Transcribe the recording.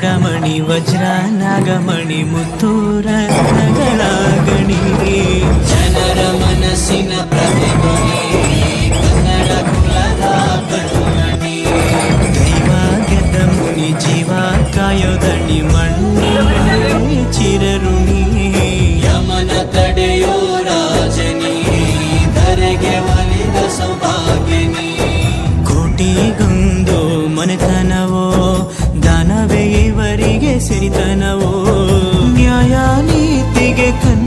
ಚೂಡಮಣಿ ವಜ್ರ ನಾಗಮಣಿ ಮುತ್ತೂರ ರತ್ನಗಳ ಜನರ ಮನಸ್ಸಿನ ಪ್ರತಿಧ್ವನಿ ಕಾಯೋದಣಿ ಮಣ್ಣಿ ಚಿರಋಣಿ. ಯಮನ ತಡೆಯೋ ರಾಜನಿ, ಧರೆಗೆ ಸೌಭಾಗ್ಯನಿ. ಸಿರಿತನವೋ ನ್ಯಾಯ ನೀತಿಗೆ ಕನ್ನಡಿಯೋ ಸತ್ಯ ಧರ್ಮ